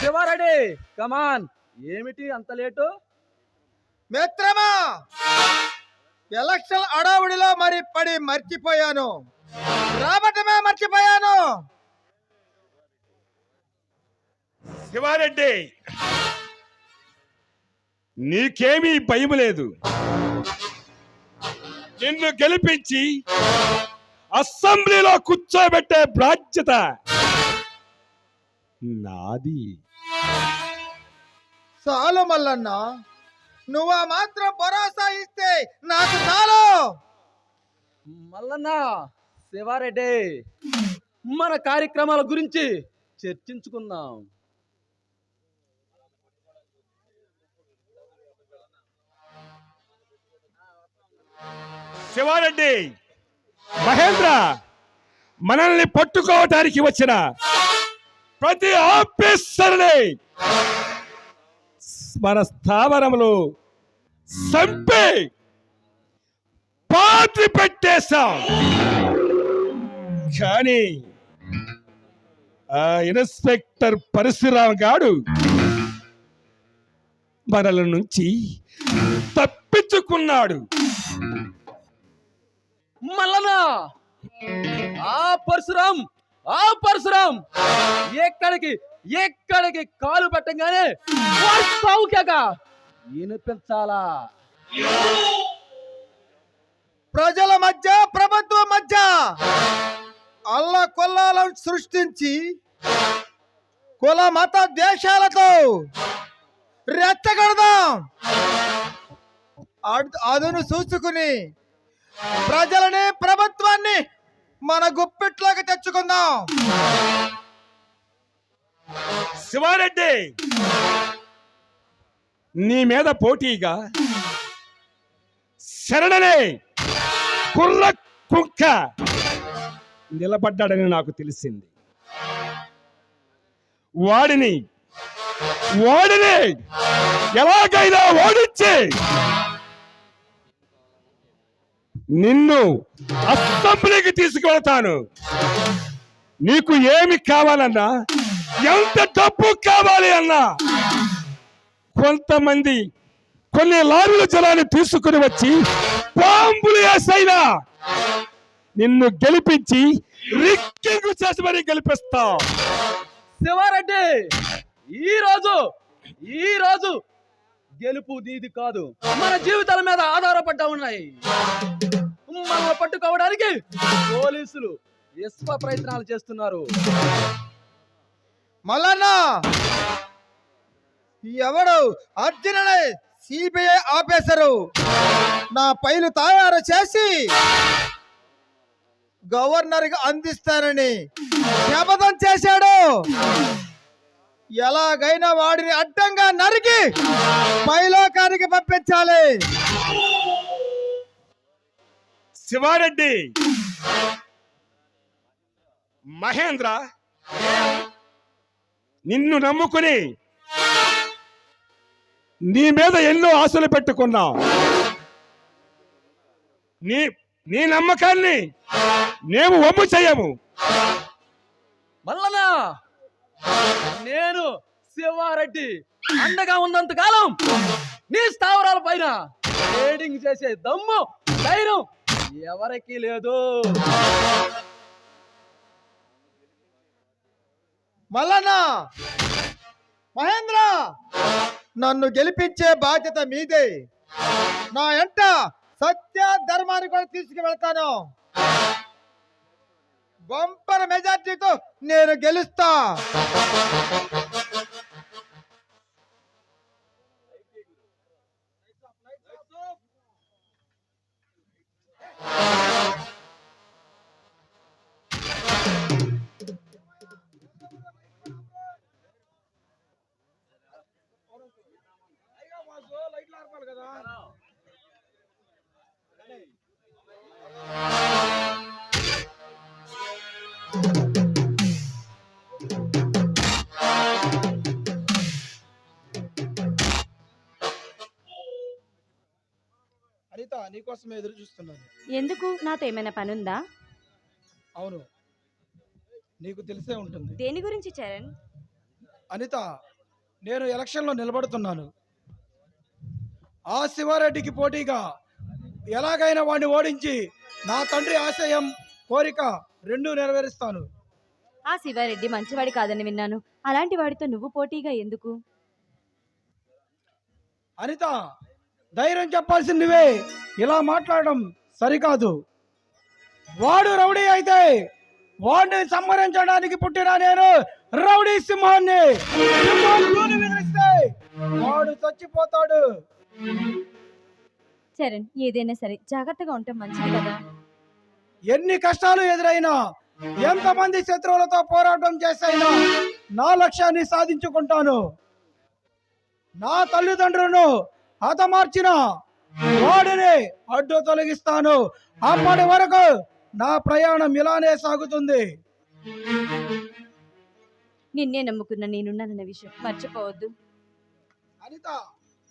శివారెడ్డి కమాన్ ఏమిటి అంత లేటు? మిత్రమా ఎలక్షన్ అడావుడిలో మరి పడి మర్చిపోయాను. రాబట్టమే మర్చిపోయాను. శివారెడ్డి నీకేమీ భయం లేదు. నిన్ను గెలిపించి అసెంబ్లీలో కూర్చోబెట్టే బాధ్యత నాది. చాలు మల్లన్న. నువ్వు మాత్రం భరోసా ఇస్తే నాకు చాలు. మల్లన్న శివారెడ్డి మన కార్యక్రమాల గురించి చర్చించుకుందాం. శివారెడ్డి మహేంద్ర మనల్ని పట్టుకోవటానికి వచ్చిన ప్రతి ఆఫీసర్ని మన స్థావరములు సంపి పాతి పెట్టేశాం కానీ ఆ ఇన్స్పెక్టర్ పరశురామ్ గాడు మనల నుంచి తప్పించుకున్నాడు. మల్లనా! ఆ పరశురామ్ ఆ పరశురామ్! ఎక్కడికి ఎక్కడికి కాలు పెట్టగానే సౌఖ్యక వినిపించాలా కొల్లాలను సృష్టించి కుల మత దేశాలతో రెచ్చగడదాం. అదును చూసుకుని ప్రజలని ప్రభుత్వాన్ని మన గుప్పిట్లోకి తెచ్చుకుందాం. శివారెడ్డి నీ మీద పోటీగా శరణనే కుర్ర కుక్క నిలబడ్డాడని నాకు తెలిసింది. వాడిని వాడిని ఎలాగైనా ఓడించి నిన్ను అసెంబ్లీకి తీసుకువెళ్తాను. నీకు ఏమి కావాలన్నా ఎంత డబ్బు కావాలి అన్నా కొంతమంది కొన్ని లారీల జలాన్ని తీసుకుని వచ్చి బాంబులు వేసైనా నిన్ను గెలిపించి రిక్కింగ్ చేసి మరీ గెలిపిస్తా. శివారెడ్డి ఈ రోజు ఈ రోజు గెలుపు నీది కాదు. మన జీవితాల మీద ఆధారపడ్డా ఉన్నాయి. మనల్ని పట్టుకోవడానికి పోలీసులు విశ్వ ప్రయత్నాలు చేస్తున్నారు. మల్లన్న ఎవడు అర్జుననే సిబిఐ ఆఫీసరు నా పైలు తయారు చేసి గవర్నర్కి అందిస్తానని శపథం చేశాడు. ఎలాగైనా వాడిని అడ్డంగా నరికి పైలోకానికి పంపించాలి. శివారెడ్డి. మహేంద్ర. నిన్ను నమ్ముకుని నీ మీద ఎన్నో ఆశలు పెట్టుకున్నా. నీ నీ నమ్మకాన్ని మేము వమ్ము చేయము. మల్లనా నేను శివారెడ్డి. అండగా ఉన్నంత కాలం నీ స్థావరాల పైన ట్రేడింగ్ చేసే దమ్ము ధైర్యం ఎవరికీ లేదు. మల్లన్న మహేంద్ర నన్ను గెలిపించే బాధ్యత మీదే. నా ఎంట సత్య ధర్మాన్ని కూడా తీసుకువెళ్తాను బంపర్ మెజార్టీతో నేను గెలుస్తా నీకోసమే ఎదురు చూస్తున్నాను. ఎందుకు? నాతో ఏమైనా పని ఉందా అవును. నీకు తెలిసే ఉంటుంది. దేని గురించి చరణ్? అనిత నేను ఎలక్షన్లో నిలబడుతున్నాను. ఆ శివారెడ్డికి పోటీగా ఎలాగైనా వాడిని ఓడించి నా తండ్రి ఆశయం కోరిక రెండూ నెరవేరుస్తాను. ఆ శివారెడ్డి మంచివాడి కాదని విన్నాను. అలాంటి వాడితో నువ్వు పోటీగా ఎందుకు? అనిత ధైర్యం చెప్పాల్సింది నువ్వే ఇలా మాట్లాడడం సరికాదు. వాడు రౌడీ అయితే వాడిని సంహరించడానికి పుట్టిన నేను రౌడీ సింహాన్ని. వాడు చచ్చిపోతాడు. చరణ్ ఏదైనా సరే జాగ్రత్తగా ఉంటే మంచిది కదా? ఎన్ని కష్టాలు ఎదురైనా ఎంతమంది శత్రువులతో పోరాటం చేసైనా నా లక్ష్యాన్ని సాధించుకుంటాను. నా తల్లిదండ్రులను హతమార్చిన వాడిని అడ్డు తొలగిస్తాను. అప్పటి వరకు నా ప్రయాణం ఇలానే సాగుతుంది. నిన్నే నమ్ముకున్న నేనున్నానన్న విషయం మర్చిపోవద్దు. అనిత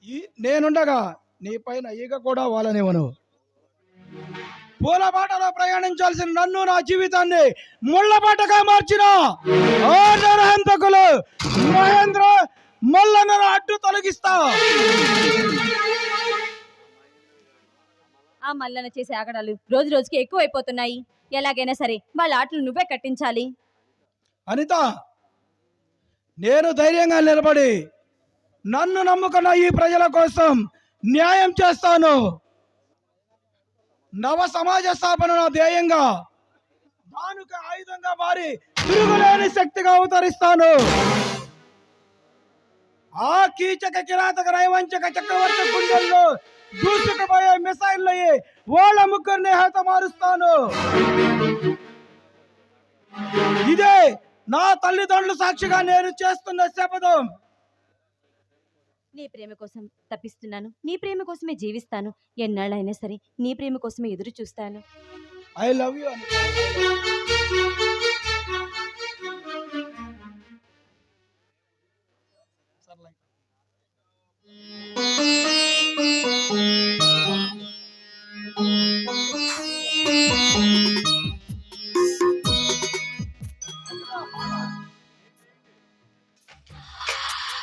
ఈ నేనుండగా నీ పైన ఈగ కూడా వాళ్ళనివ్వను పూల బాటలో ప్రయాణించాల్సిన నన్ను నా జీవితాన్ని ముళ్ళ బాటగా మార్చిన మహేంద్ర మల్లన్న అడ్డు తొలగిస్తా. ఆ మల్లన చేసే ఆగడాలు రోజు రోజుకి ఎక్కువైపోతున్నాయి. ఎలాగైనా సరే వాళ్ళ ఆటలు నువ్వే కట్టించాలి. అనిత నేను ధైర్యంగా నిలబడి నన్ను నమ్ముకున్న ఈ ప్రజల కోసం న్యాయం చేస్తాను. నవ సమాజ స్థాపన నా ధ్యేయంగా దానికి ఆయుధంగా మారి తిరుగులేని శక్తిగా అవతరిస్తాను. ఆ కీచక కిరాతక నైవంచక చక్రవర్తి గుండెల్లో దూసుకుపోయే మిసైల్ వాళ్ళ ముగ్గురిని హతమారుస్తాను ఇదే నా తల్లిదండ్రుల సాక్షిగా నేను చేస్తున్న శపథం. నీ ప్రేమ కోసం తప్పిస్తున్నాను. నీ ప్రేమ కోసమే జీవిస్తాను. ఎన్నాళ్ళైనా సరే నీ ప్రేమ కోసమే ఎదురు చూస్తాను. I love you